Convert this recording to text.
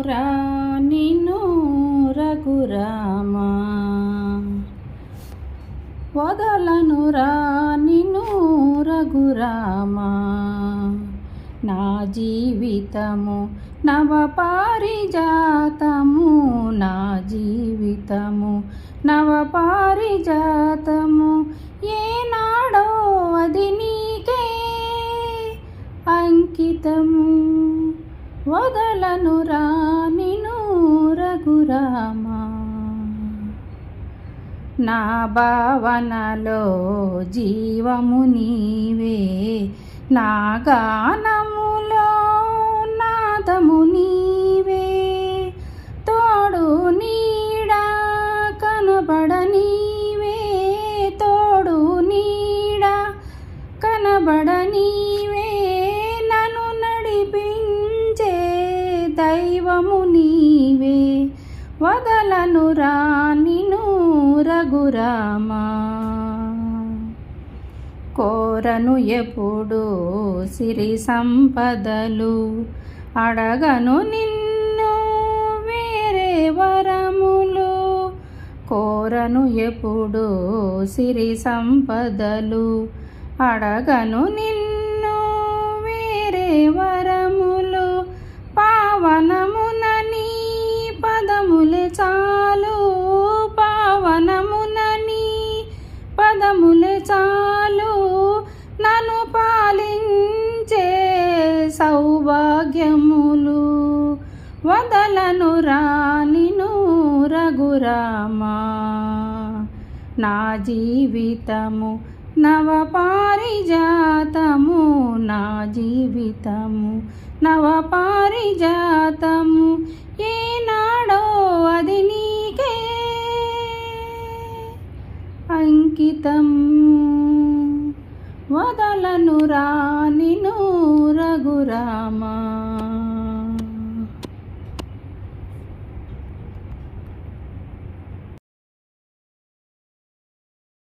రా నిన్ను రఘురామా. వదలను రా నిన్ను రఘురామా. నా జీవితము నవ పారిజాతము నా జీవితము నవ పారిజాతము ఏనాడో అది నీకే అంకితము. వదలను రానిను రఘురామా. నా భావనలో జీవము నీవే నా గానము సర్వము నీవే. వదలను రానిను రఘురామా. కోరను ఎప్పుడు సిరి సంపదలు. అడగను నిన్ను వేరే వరములు. కోరను ఎప్పుడు సిరి సంపదలు. అడగను నిన్ను వేరే వరములు. పదములే చాలు. నన్ను పాలించే సౌభాగ్యములు. వదలను రానిను రఘురామా. నా జీవితము నవ పారిజాతము. నా జీవితము నవ అంకితం. వదలను రానిను రఘురామా.